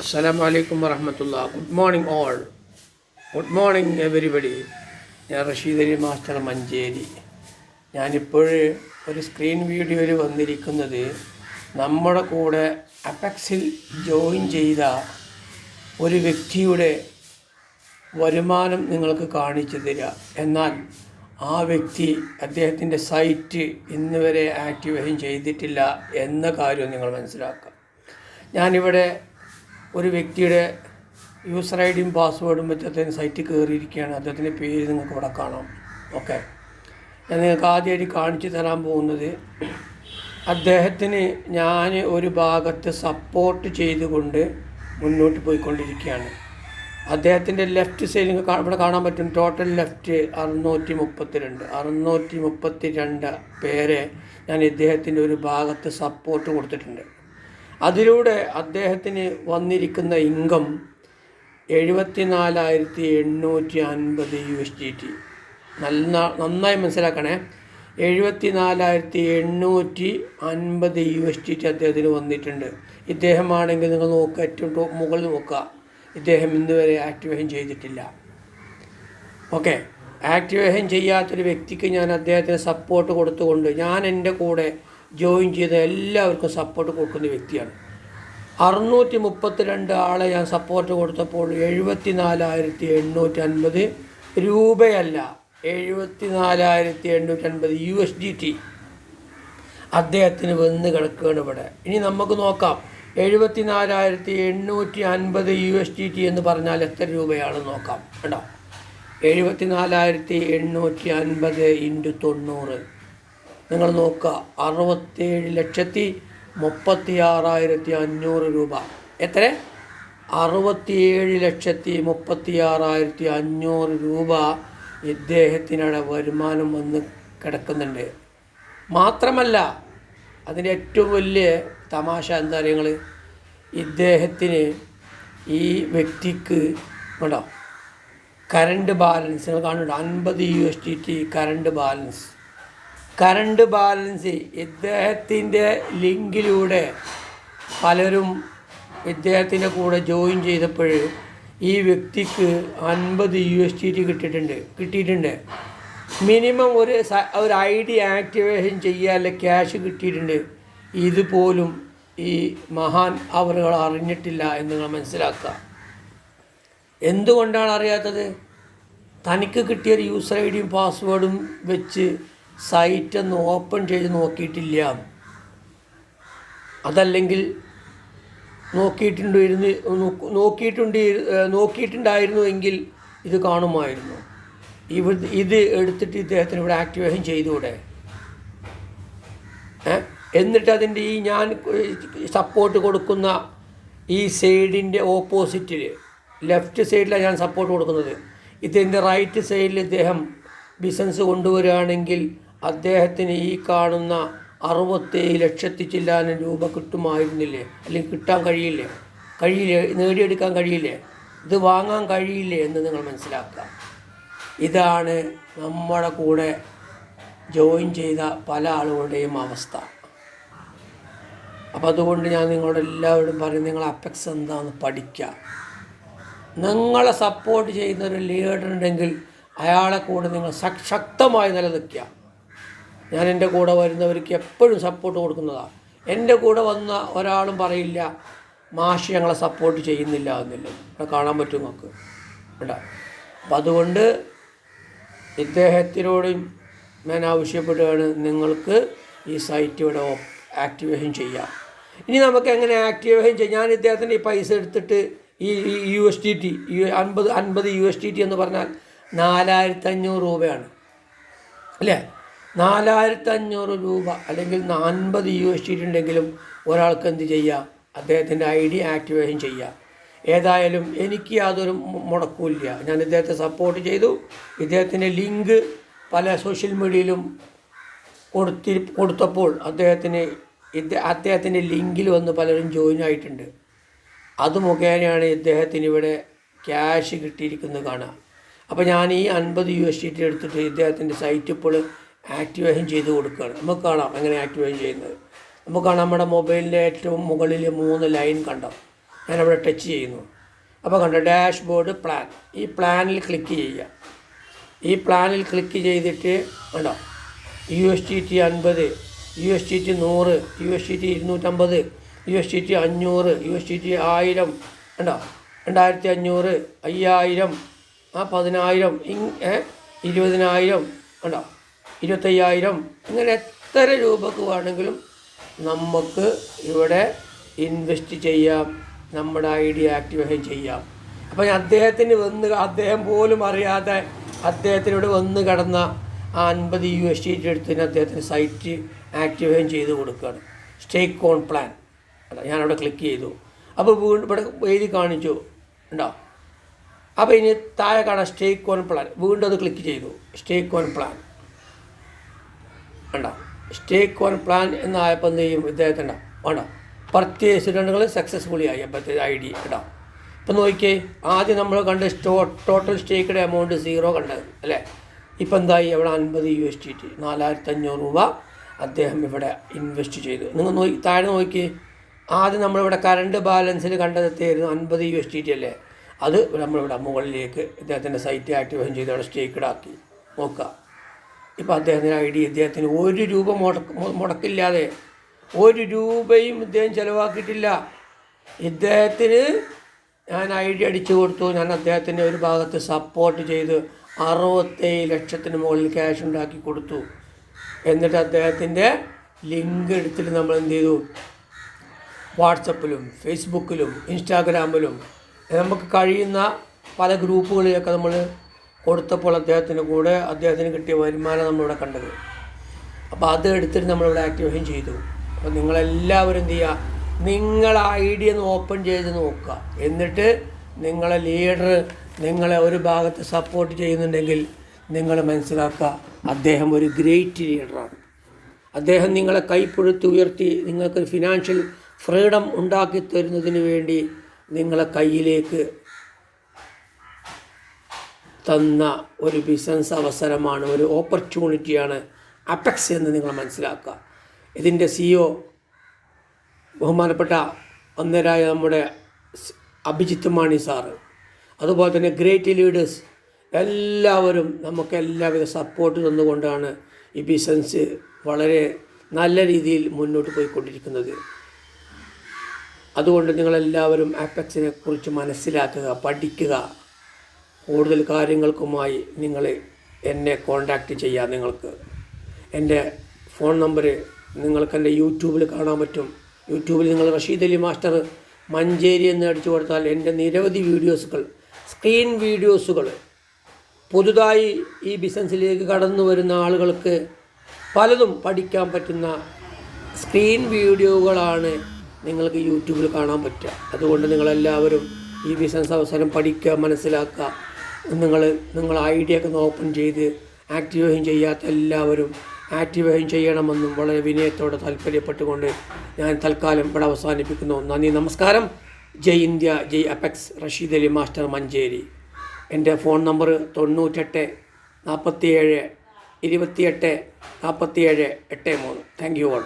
അസ്സലാം അലൈക്കും വറഹമത്തുള്ള good morning all. Good morning everybody. ഞാൻ റഷീദ് അലി മാസ്റ്റർ മഞ്ചേരി. ഞാനിപ്പോൾ ഒരു സ്ക്രീൻ വീഡിയോയിൽ വന്നിരിക്കുന്നത് നമ്മുടെ കൂടെ അപെക്സിൽ ജോയിൻ ചെയ്ത ഒരു വ്യക്തിയുടെ വരുമാനം നിങ്ങൾക്ക് കാണിച്ചു തരിക എന്നാൽ ആ വ്യക്തി അദ്ദേഹത്തിന്റെ സൈറ്റ് ഇന്ന് വരെ ആക്ടിവേഷൻ ചെയ്തിട്ടില്ല എന്ന കാര്യം നിങ്ങൾ മനസ്സിലാക്കുക. ഞാനിവിടെ ഒരു വ്യക്തിയുടെ യൂസർ ഐ ഡിയും പാസ്വേഡും വെച്ച് അദ്ദേഹം സൈറ്റിൽ കയറിയിരിക്കുകയാണ്. അദ്ദേഹത്തിന്റെ പേര് നിങ്ങൾക്ക് ഇവിടെ കാണാം. ഓക്കെ ഞാൻ നിങ്ങൾക്ക് ആദ്യമായിട്ട് കാണിച്ചു തരാൻ പോകുന്നത് അദ്ദേഹത്തിന് ഞാൻ ഒരു ഭാഗത്ത് സപ്പോർട്ട് ചെയ്തുകൊണ്ട് മുന്നോട്ട് പോയിക്കൊണ്ടിരിക്കുകയാണ്. അദ്ദേഹത്തിന്റെ ലെഫ്റ്റ് സൈഡിൽ നിങ്ങൾക്ക് ഇവിടെ കാണാൻ പറ്റും. ടോട്ടൽ ലെഫ്റ്റ് അറുന്നൂറ്റി മുപ്പത്തി രണ്ട് അറുന്നൂറ്റി മുപ്പത്തി രണ്ട് പേരെ ഞാൻ ഇദ്ദേഹത്തിന്റെ ഒരു ഭാഗത്ത് സപ്പോർട്ട് കൊടുത്തിട്ടുണ്ട്. അതിലൂടെ അദ്ദേഹത്തിന് വന്നിരിക്കുന്ന ഇൻകം എഴുപത്തി നാലായിരത്തി എണ്ണൂറ്റി അൻപത് യു എസ് ഡി ടി. നല്ല നന്നായി മനസ്സിലാക്കണേ. എഴുപത്തി നാലായിരത്തി എണ്ണൂറ്റി അൻപത് യു എസ് ഡി ടി അദ്ദേഹത്തിന് വന്നിട്ടുണ്ട്. ഇദ്ദേഹമാണെങ്കിൽ നിങ്ങൾ നോക്കുക ഏറ്റവും ടോപ്പ് മുകളിൽ നോക്കുക. ഇദ്ദേഹം ഇന്ന് വരെ ആക്ടിവേഷൻ ചെയ്തിട്ടില്ല. ഓക്കെ. ആക്ടിവേഷൻ ചെയ്യാത്തൊരു വ്യക്തിക്ക് ഞാൻ അദ്ദേഹത്തിന് സപ്പോർട്ട് കൊടുത്തുകൊണ്ട് ഞാൻ എന്റെ കൂടെ ജോയിൻ ചെയ്ത എല്ലാവർക്കും സപ്പോർട്ട് കൊടുക്കുന്ന വ്യക്തിയാണ്. അറുന്നൂറ്റി മുപ്പത്തിരണ്ട് ആളെ ഞാൻ സപ്പോർട്ട് കൊടുത്തപ്പോൾ എഴുപത്തി നാലായിരത്തി എണ്ണൂറ്റി അൻപത് രൂപയല്ല എഴുപത്തി നാലായിരത്തി എണ്ണൂറ്റി അൻപത് യു എസ് ഡി ടി. അദ്ദേഹത്തിന് വന്ന് കിടക്കുകയാണ് ഇവിടെ. ഇനി നമുക്ക് നോക്കാം എഴുപത്തി നാലായിരത്തി എണ്ണൂറ്റി അൻപത് യു എസ് ഡി ടി എന്ന് പറഞ്ഞാൽ എത്ര രൂപയാണ് നോക്കാം. കേട്ടോ എഴുപത്തി നാലായിരത്തി എണ്ണൂറ്റി അൻപത് ഇന്റു തൊണ്ണൂറ്. നിങ്ങൾ നോക്കുക അറുപത്തേഴ് ലക്ഷത്തി മുപ്പത്തി ആറായിരത്തി അഞ്ഞൂറ് രൂപ. എത്ര? അറുപത്തിയേഴ് ലക്ഷത്തി മുപ്പത്തി ആറായിരത്തി അഞ്ഞൂറ് രൂപ ഇദ്ദേഹത്തിനുള്ള വരുമാനം വന്ന് കിടക്കുന്നുണ്ട്. മാത്രമല്ല അതിന്റെ ഏറ്റവും വലിയ തമാശ എന്താ നിങ്ങൾ ഇദ്ദേഹത്തിന് ഈ വ്യക്തിക്ക് കേട്ടോ കറണ്ട് ബാലൻസ് കാണുന്നുണ്ട്? അൻപത് U S T T current balance. Current balance ഇദ്ദേഹത്തിന്റെ ലിങ്കിലൂടെ പലരും ഇദ്ദേഹത്തിന്റെ കൂടെ ജോയിൻ ചെയ്തപ്പോൾ ഈ വ്യക്തിക്ക് അൻപത് യു എസ് ടി ടി കിട്ടിയിട്ടുണ്ട് കിട്ടിയിട്ടുണ്ട്. മിനിമം ഒരു ഒരു ഐ ഡി ആക്ടിവേഷൻ ചെയ്യാനുള്ള ക്യാഷ് കിട്ടിയിട്ടുണ്ട്. ഇതുപോലും ഈ മഹാൻ അവറുകൾ അറിഞ്ഞിട്ടില്ല എന്ന് നിങ്ങൾ മനസ്സിലാക്കുക. എന്തുകൊണ്ടാണ് അറിയാത്തത്? തനിക്ക് കിട്ടിയ ഒരു യൂസർ ഐ ഡിയും പാസ്വേഡും വെച്ച് സൈറ്റ് ഒന്ന് ഓപ്പൺ ചെയ്ത് നോക്കിയിട്ടില്ല. അതല്ലെങ്കിൽ നോക്കിയിട്ടുണ്ടായിരുന്നു നോക്കിയിട്ടുണ്ട് നോക്കിയിട്ടുണ്ടായിരുന്നു എങ്കിൽ ഇത് കാണുമായിരുന്നു. ഇവ ഇത് എടുത്തിട്ട് ഇദ്ദേഹത്തിന് ഇവിടെ ആക്ടിവേഷൻ ചെയ്തുകൂടെ? എന്നിട്ട് അതിന്റെ ഈ ഞാൻ സപ്പോർട്ട് കൊടുക്കുന്ന ഈ സൈഡിന്റെ ഓപ്പോസിറ്റിൽ ലെഫ്റ്റ് സൈഡിലാണ് ഞാൻ സപ്പോർട്ട് കൊടുക്കുന്നത്. ഇതിന്റെ റൈറ്റ് സൈഡിൽ ഇദ്ദേഹം ബിസിനസ് കൊണ്ടുവരികയാണെങ്കിൽ അദ്ദേഹത്തിന് ഈ കാണുന്ന അറുപത്തേഴ് ലക്ഷത്തി ചില്ലാനും രൂപ കിട്ടുമായിരുന്നില്ലേ? അല്ലെങ്കിൽ കിട്ടാൻ കഴിയില്ലേ? കഴിയില്ലേ? നേടിയെടുക്കാൻ കഴിയില്ലേ? ഇത് വാങ്ങാൻ കഴിയില്ലേ എന്ന് നിങ്ങൾ മനസ്സിലാക്കുക. ഇതാണ് നമ്മുടെ കൂടെ ജോയിൻ ചെയ്ത പല ആളുകളുടെയും അവസ്ഥ. അപ്പം അതുകൊണ്ട് ഞാൻ നിങ്ങളോട് എല്ലാവരോടും പറയും നിങ്ങൾ അപ്പെക്സ് എന്താണെന്ന് പഠിക്കുക നിങ്ങളെ സപ്പോർട്ട് ചെയ്യുന്ന ഒരു ലീഡർ ഉണ്ടെങ്കിൽ അയാളെ കൂടെ നിങ്ങൾ ശക്തമായി നിലനിൽക്കുക. ഞാൻ എന്റെ കൂടെ വരുന്നവർക്ക് എപ്പോഴും സപ്പോർട്ട് കൊടുക്കുന്നതാണ് എന്റെ കൂടെ വന്ന ഒരാളും പറയില്ല മാഷ് ഞങ്ങളെ സപ്പോർട്ട് ചെയ്യുന്നില്ല എന്നില്ല. ഇവിടെ കാണാൻ പറ്റും നമുക്ക് ഇവിടെ അപ്പം അതുകൊണ്ട് ഇദ്ദേഹത്തിനോടും ഞാൻ ആവശ്യപ്പെടുകയാണ് നിങ്ങൾക്ക് ഈ സൈറ്റ് ഇവിടെ ആക്ടിവേഷൻ ചെയ്യാം. ഇനി നമുക്ക് എങ്ങനെ ആക്ടിവേഷൻ ചെയ്യാം? ഞാൻ ഇദ്ദേഹത്തിന്റെ ഈ പൈസ എടുത്തിട്ട് ഈ യു എസ് ടി ടി അൻപത് അൻപത് യു എസ് ടി ടി എന്ന് പറഞ്ഞാൽ നാലായിരത്തഞ്ഞൂറ് രൂപയാണ്. അല്ലേ? നാലായിരത്തി അഞ്ഞൂറ് രൂപ അല്ലെങ്കിൽ നാൻപത് യു എസ് ഉണ്ടെങ്കിലും ഒരാൾക്ക് എന്ത് ചെയ്യാം? അദ്ദേഹത്തിന്റെ ഐ ഡി ആക്ടിവേഷൻ ചെയ്യാം. ഏതായാലും എനിക്ക് യാതൊരു മുടക്കൂല്ല ഞാൻ ഇദ്ദേഹത്തെ സപ്പോർട്ട് ചെയ്തു. ഇദ്ദേഹത്തിന്റെ ലിങ്ക് പല സോഷ്യൽ മീഡിയയിലും കൊടുത്തി കൊടുത്തപ്പോൾ അദ്ദേഹത്തിന് അദ്ദേഹത്തിന്റെ ലിങ്കിൽ വന്ന് പലരും ജോയിൻ ആയിട്ടുണ്ട്. അത് മുഖേനയാണ് ഇദ്ദേഹത്തിന് ഇവിടെ ക്യാഷ് കിട്ടിയിരിക്കുന്നത് കാണാം. അപ്പോൾ ഞാൻ ഈ അൻപത് യു എസ് ടി എടുത്തിട്ട് ഇദ്ദേഹത്തിന്റെ സൈറ്റ് ഇപ്പോൾ ആക്ടിവേഷൻ ചെയ്ത് കൊടുക്കുകയാണ്. നമുക്ക് കാണാം എങ്ങനെ ആക്ടിവേഷൻ ചെയ്യുന്നത്. നമുക്ക് കാണാം നമ്മുടെ മൊബൈലിന്റെ ഏറ്റവും മുകളിൽ മൂന്ന് ലൈൻ കണ്ടോ. ഞാനവിടെ ടച്ച് ചെയ്യുന്നു. അപ്പോൾ കണ്ടോ ഡാഷ് ബോർഡ് പ്ലാൻ. ഈ പ്ലാനിൽ ക്ലിക്ക് ചെയ്യുക. ഈ പ്ലാനിൽ ക്ലിക്ക് ചെയ്തിട്ട് കണ്ടോ യു എസ് ടി ടി അൻപത് യു എസ് ടി ടി നൂറ് യു എസ് ടി ടി ഇരുന്നൂറ്റമ്പത് യു എസ് ടി ടി അഞ്ഞൂറ് യു എസ് ടി ടി ആയിരം കണ്ടോ രണ്ടായിരത്തി അഞ്ഞൂറ് അയ്യായിരം ആ പതിനായിരം ഇരുപതിനായിരം കണ്ടോ. ഇരുപത്തയ്യായിരം. ഇങ്ങനെ എത്ര രൂപക്ക് വേണമെങ്കിലും നമുക്ക് ഇവിടെ ഇൻവെസ്റ്റ് ചെയ്യാം. നമ്മുടെ ഐ ഡി ആക്ടിവേഷൻ ചെയ്യാം. അപ്പം അദ്ദേഹത്തിന് വന്ന് അദ്ദേഹം പോലും അറിയാതെ അദ്ദേഹത്തിനോട് വന്ന് കിടന്ന ആ അൻപത് യു എസ് ടി എടുത്തതിന് അദ്ദേഹത്തിന് സൈറ്റ് ആക്ടിവേഷൻ ചെയ്ത് കൊടുക്കുകയാണ്. സ്റ്റേക്ക് ഓൺ പ്ലാൻ ഞാനവിടെ ക്ലിക്ക് ചെയ്തു. അപ്പോൾ വീണ്ടും ഇവിടെ എഴുതി കാണിച്ചു. ഉണ്ടോ അപ്പോൾ ഇനി താഴെ കാണാം സ്റ്റേക്ക് ഓൺ പ്ലാൻ വീണ്ടും അത് ക്ലിക്ക് ചെയ്തു. സ്റ്റേക്ക് ഓൺ പ്ലാൻ വേണ്ട. സ്റ്റേക്ക് ഓൺ പ്ലാൻ എന്നായപ്പോൾ എന്ത് ചെയ്യും? ഇദ്ദേഹത്തിന്റെ വേണ്ട. പർച്ചേസ് ഇടങ്ങൾ സക്സസ്ഫുള്ളി ആയി. അപ്പോഴത്തെ ഐ ഡി കേട്ടോ ഇപ്പം നോക്കിയേ ആദ്യം നമ്മൾ കണ്ട് സ്റ്റോ ടോട്ടൽ സ്റ്റേക്കിന്റെ എമൗണ്ട് സീറോ കണ്ടത് അല്ലേ? ഇപ്പം എന്തായി? ഇവിടെ അൻപത് യു എസ് ടി ടി നാലായിരത്തി അഞ്ഞൂറ് രൂപ അദ്ദേഹം ഇവിടെ ഇൻവെസ്റ്റ് ചെയ്തു. നിങ്ങൾ നോക്കി താഴെ നോക്കി ആദ്യം നമ്മളിവിടെ കറണ്ട് ബാലൻസിൽ കണ്ടത് എത്തിയായിരുന്നു അൻപത് യു എസ് ടി ടി അല്ലേ? അത് നമ്മളിവിടെ മുകളിലേക്ക് ഇദ്ദേഹത്തിന്റെ സൈറ്റ് ആക്ടിവേഷൻ ചെയ്ത് അവിടെ സ്റ്റേക്കിടാക്കി നോക്കുക. ഇപ്പോൾ അദ്ദേഹത്തിന് ഐ ഡി ഇദ്ദേഹത്തിന് ഒരു രൂപ മുടക്ക് മുടക്കില്ലാതെ ഒരു രൂപയും ഇദ്ദേഹം ചിലവാക്കിയിട്ടില്ല. ഇദ്ദേഹത്തിന് ഞാൻ ഐ ഡി അടിച്ചു കൊടുത്തു. ഞാൻ അദ്ദേഹത്തിന്റെ ഒരു ഭാഗത്ത് സപ്പോർട്ട് ചെയ്ത് അറുപത്തേഴ് ലക്ഷത്തിന് മുകളിൽ ക്യാഷ് ഉണ്ടാക്കി കൊടുത്തു. എന്നിട്ട് അദ്ദേഹത്തിന്റെ ലിങ്ക് എടുത്തിട്ട് നമ്മൾ എന്ത് ചെയ്തു? വാട്സപ്പിലും ഫേസ്ബുക്കിലും ഇൻസ്റ്റാഗ്രാമിലും നമുക്ക് കഴിയുന്ന പല ഗ്രൂപ്പുകളിലൊക്കെ നമ്മൾ കൊടുത്തപ്പോൾ അദ്ദേഹത്തിന് കൂടെ അദ്ദേഹത്തിന് കിട്ടിയ വരുമാനം നമ്മളിവിടെ കണ്ടത്. അപ്പോൾ അത് എടുത്തിട്ട് നമ്മളിവിടെ ആക്ടിവേഷൻ ചെയ്തു. അപ്പോൾ നിങ്ങളെല്ലാവരും എന്ത് ചെയ്യുക? നിങ്ങൾ ഐ ഡി ഒന്ന് ഓപ്പൺ ചെയ്ത് നോക്കുക. എന്നിട്ട് നിങ്ങളെ ലീഡർ നിങ്ങളെ ഒരു ഭാഗത്ത് സപ്പോർട്ട് ചെയ്യുന്നുണ്ടെങ്കിൽ നിങ്ങൾ മനസ്സിലാക്കുക. അദ്ദേഹം ഒരു ഗ്രേറ്റ് ലീഡറാണ് അദ്ദേഹം നിങ്ങളെ കൈപ്പൊഴുത്തി ഉയർത്തി നിങ്ങൾക്ക് ഫിനാൻഷ്യൽ ഫ്രീഡം ഉണ്ടാക്കി തരുന്നതിന് വേണ്ടി നിങ്ങളെ കയ്യിലേക്ക് തന്ന ഒരു ബിസിനസ് അവസരമാണ് ഒരു ഓപ്പർച്യൂണിറ്റിയാണ് അപെക്സ് എന്ന് നിങ്ങൾ മനസ്സിലാക്കുക. ഇതിന്റെ സിഇഒ ബഹുമാനപ്പെട്ട ഒന്നരായ നമ്മുടെ അഭിജിത്ത് മാണി സാറ് അതുപോലെ തന്നെ ഗ്രേറ്റ് ലീഡേഴ്സ് എല്ലാവരും നമുക്ക് എല്ലാവിധ സപ്പോർട്ട് തന്നുകൊണ്ടാണ് ഈ ബിസിനസ് വളരെ നല്ല രീതിയിൽ മുന്നോട്ട് പോയിക്കൊണ്ടിരിക്കുന്നത്. അതുകൊണ്ട് നിങ്ങളെല്ലാവരും ആപ്പക്സിനെ കുറിച്ച് മനസ്സിലാക്കുക പഠിക്കുക. കൂടുതൽ കാര്യങ്ങൾക്കുമായി നിങ്ങൾ എന്നെ കോണ്ടാക്റ്റ് ചെയ്യാം നിങ്ങൾക്ക്. എന്റെ ഫോൺ നമ്പർ നിങ്ങൾക്ക് എന്റെ യൂട്യൂബിൽ കാണാൻ പറ്റും. യൂട്യൂബിൽ നിങ്ങൾ റഷീദ് അലി മാസ്റ്റർ മഞ്ചേരി എന്ന് അടിച്ചു കൊടുത്താൽ എന്റെ നിരവധി വീഡിയോസുകൾ സ്ക്രീൻ വീഡിയോസുകൾ പുതുതായി ഈ ബിസിനസ്സിലേക്ക് കടന്നു വരുന്ന ആളുകൾക്ക് പലതും പഠിക്കാൻ പറ്റുന്ന സ്ക്രീൻ വീഡിയോകളാണ് നിങ്ങൾക്ക് യൂട്യൂബിൽ കാണാൻ പറ്റുക. അതുകൊണ്ട് നിങ്ങളെല്ലാവരും ഈ ബിസിനസ് അവസരം പഠിക്കുക മനസ്സിലാക്കുക. നിങ്ങൾ നിങ്ങൾ ഐ ഡി ഒക്കെ ഓപ്പൺ ചെയ്ത് ആക്ടിവേഷൻ ചെയ്യാത്ത എല്ലാവരും ആക്ടിവേഷൻ ചെയ്യണമെന്നും വളരെ വിനയത്തോടെ താല്പര്യപ്പെട്ടുകൊണ്ട് ഞാൻ തൽക്കാലം ഇവിടെ അവസാനിപ്പിക്കുന്നു. നന്ദി നമസ്കാരം. ജയ് ഇന്ത്യ ജയ് അപെക്സ്. റഷീദ് അലി മാസ്റ്റർ മഞ്ചേരി. എന്റെ ഫോൺ നമ്പർ തൊണ്ണൂറ്റെട്ട് നാൽപ്പത്തിയേഴ് ഇരുപത്തിയെട്ട് നാൽപ്പത്തിയേഴ് എട്ട് മൂന്ന്. Thank you all.